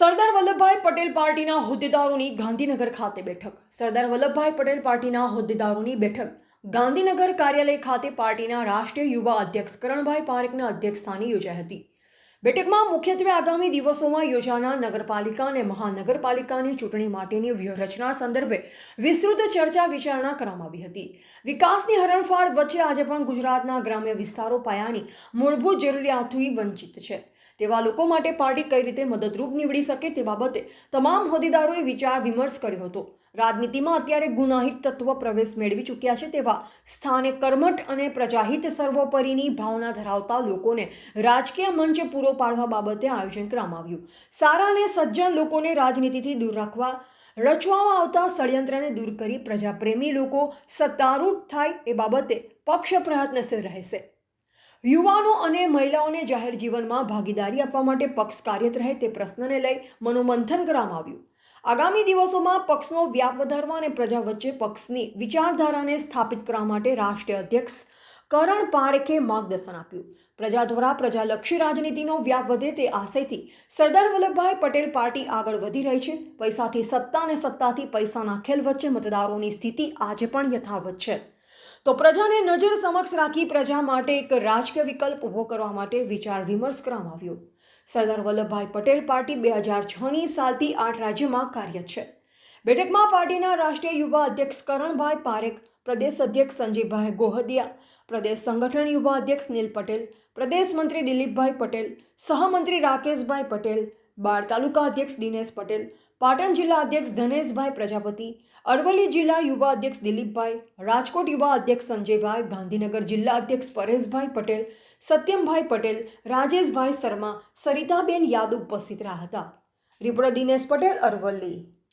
સરદાર વલ્લભભાઈ પટેલ પાર્ટીના હોદ્દેદારોની ગાંધીનગર ખાતે બેઠક. સરદાર વલ્લભભાઈ પટેલ પાર્ટીના હોદ્દેદારોની બેઠક. ગાંધીનગર કાર્યાલય ખાતે પાર્ટીના રાષ્ટ્રીય યુવા અધ્યક્ષ કરણભાઈ પારેખના અધ્યક્ષસ્થાને યોજાઈ હતી. બેઠકમાં મુખ્યત્વે આગામી દિવસોમાં યોજાનાર નગરપાલિકા અને મહાનગરપાલિકાની ચૂંટણી માટેની વ્યૂહરચના સંદર્ભે વિસ્તૃત ચર્ચા વિચારણા કરવામાં આવી હતી. વિકાસની હરણફાળ વચ્ચે આજે પણ ગુજરાતના ગ્રામ્ય વિસ્તારો પાયાની મૂળભૂત જરૂરિયાતથી વંચિત છે. તેવા લોકો માટે પાર્ટી કઈ રીતે મદદરૂપ નીવડી શકે તે બાબતે તમામ હોદ્દેદારોએ વિચાર વિમર્શ કર્યો હતો. રાજનીતિમાં અત્યારે ગુનાહિત તત્વ પ્રવેશ મેળવી ચૂક્યા છે તેવા સ્થાને કર્મઠ અને પ્રજાહિત સર્વોપરીની ભાવના ધરાવતા લોકોને રાજકીય મંચ પૂરો પાડવા બાબતે આયોજન કરવામાં આવ્યું. સારા અને સજ્જન લોકોને રાજનીતિથી દૂર રાખવા, રચવામાં આવતા ષડયંત્રને દૂર કરી પ્રજાપ્રેમી લોકો સત્તારૂઢ થાય એ બાબતે પક્ષ પ્રયત્નશીલ રહેશે. યુવાનો અને મહિલાઓને જાહેર જીવનમાં ભાગીદારી આપવા માટે પક્ષ કાર્યરત રહે તે પ્રશ્નને લઈ મનોમંથન કરવામાં આવ્યું. આગામી દિવસોમાં પક્ષનો વ્યાપ વધારવા અને પ્રજા વચ્ચે પક્ષની વિચારધારાને સ્થાપિત કરવા માટે રાષ્ટ્રીય અધ્યક્ષ કરણ પારેખે માર્ગદર્શન આપ્યું. પ્રજા દ્વારા પ્રજાલક્ષી રાજનીતિનો વ્યાપ વધે તે આશયથી સરદાર વલ્લભભાઈ પટેલ પાર્ટી આગળ વધી રહી છે. પૈસાથી સત્તા અને સત્તાથી પૈસાના ખેલ વચ્ચે મતદારોની સ્થિતિ આજે પણ યથાવત છે. તો પ્રજાને નજર સમક્ષ રાખી પ્રજા માટે એક રાજકીય વિકલ્પ ઊભો કરવા માટે વિચાર વિમર્શ કરવામાં આવ્યો. સરદાર વલ્લભભાઈ પટેલ પાર્ટી બે હજાર છની સાલથી આઠ રાજ્યમાં કાર્યરત છે. બેઠકમાં પાર્ટીના રાષ્ટ્રીય યુવા અધ્યક્ષ કરણભાઈ પારેખ, પ્રદેશ અધ્યક્ષ સંજીવભાઈ ગોહદિયા, પ્રદેશ સંગઠન યુવા અધ્યક્ષ નીલ પટેલ, પ્રદેશ મંત્રી દિલીપભાઈ પટેલ, સહમંત્રી રાકેશભાઈ પટેલ બાળ તાલુકા અધ્યક્ષ દિનેશ પટેલ પાટણ જિલ્લા અધ્યક્ષ ધનેશભાઈ પ્રજાપતિ, અરવલ્લી જિલ્લા યુવા અધ્યક્ષ દિલીપભાઈ, રાજકોટ યુવા અધ્યક્ષ સંજયભાઈ, ગાંધીનગર જિલ્લા અધ્યક્ષ પરેશભાઈ પટેલ, સત્યમભાઈ પટેલ, રાજેશભાઈ શર્મા, સરિતાબેન યાદવ ઉપસ્થિત રહ્યા હતા. રિપોર્ટર દિનેશ પટેલ, અરવલ્લી.